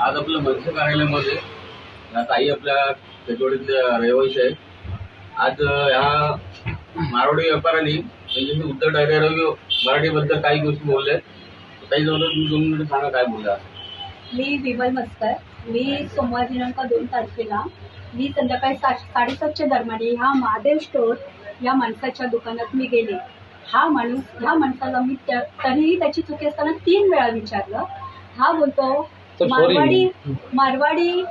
आज आपलं मत्स्य कार्यालयामध्ये ताई आपल्या तेजवाडीतल्या रहिवासी आहे आज ह्या मारवाडी व्यापाऱ्यांनी म्हणजे मी उद्धव ठाकरे मराठीबद्दल काही गोष्टी बोलल्या ताई जवळ तुम्ही दोन मिनिटं सांगा काय बोलला मी विमल मस्कर. मी सोमवार दिनांक दोन तारखेला मी संध्याकाळी सा साडेसातच्या दरम्यान ह्या महादेव स्टोर या माणसाच्या दुकानात मी गेले. हा माणूस ह्या माणसाला मी तरीही त्याची चुकी असताना तीन वेळा विचारलं. हा बोलतो. मारवाडी मारवाडी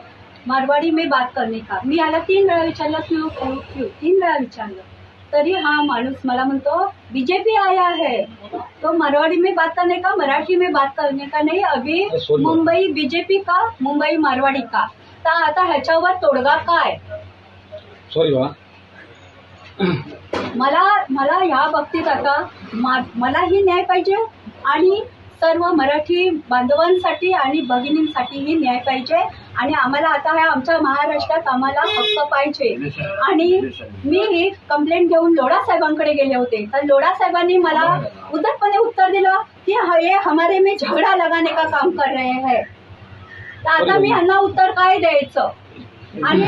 मारवाडी में बात करने का? मी याला तीन वेळा विचारलं क्यू क्यू क्यू? तीन वेळा विचारलं. तरी हा माणूस मला म्हणतो बीजेपी आया है तो मारवाड़ी में बात करने का मराठी में बात करने का नहीं? अभी. मुंबई बीजेपी का मुंबई मारवाडी का? तर आता ह्याच्यावर तोडगा काय? सॉरी मला मला ह्या बाबतीत आता मा मलाही न्याय पाहिजे आणि सर्व मराठी बांधवांसाठी आणि भगिनींसाठीही न्याय पाहिजे. आणि आम्हाला आता ह्या आमच्या महाराष्ट्रात आम्हाला हक्क पाहिजे. आणि मी ही कंप्लेंट घेऊन लोढा साहेबांकडे गेले होते. तर लोढा साहेबांनी मला उद्धटपणे उत्तर दिलं की ह- ये हमारे में झगडा लगाने का काम कर रहे हैं. तर आता मी ह्यांना उत्तर काय द्यायचं? आणि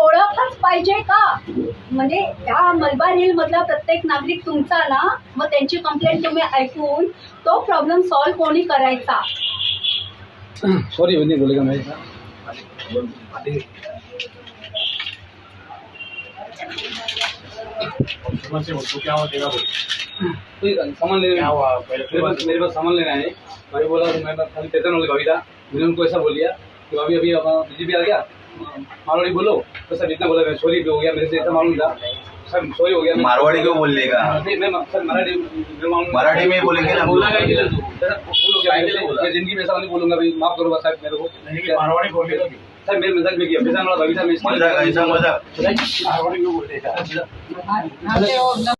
पाहिजे का? म्हणजे ह्या मलबार हिल मधला प्रत्येक नागरिक तुमचा ना मग त्यांची कंप्लेंट तुम्ही ऐकून तो प्रॉब्लेम सॉल्व्ह कोणी करायचा? सॉरी नहीं बोलेगा मैं कोई सामान लेने क्या हुआ? मेरे पास मेरे पास सामान लेना है। भाई बोला तो मैं खाली टेंशन वाली भाभी था। मैंने उनको ऐसा बोल दिया कि भाभी अभी बीजेपी आ गया? मारवाड़ी बोलो? तो सर इतना बोला मैं सॉरी हो गया मेरे से ऐसा मालूम था। सर सॉरी हो गया मारवाड़ी क्यों बोल देगा नहीं, मैं सर मराठी मराठी में बोलेंगे ना बोला हो ज़िंदगी में ऐसा नहीं बोलूँगा भाई। माफ़ करो बस साहब मेरे को। मारवाडी बोलले का सर मेरे मज़ाक में किया। बेजान वाला भाभी था मैं मज़ाक ऐसा मज़ाक। मारवाडी क्यों बोलले का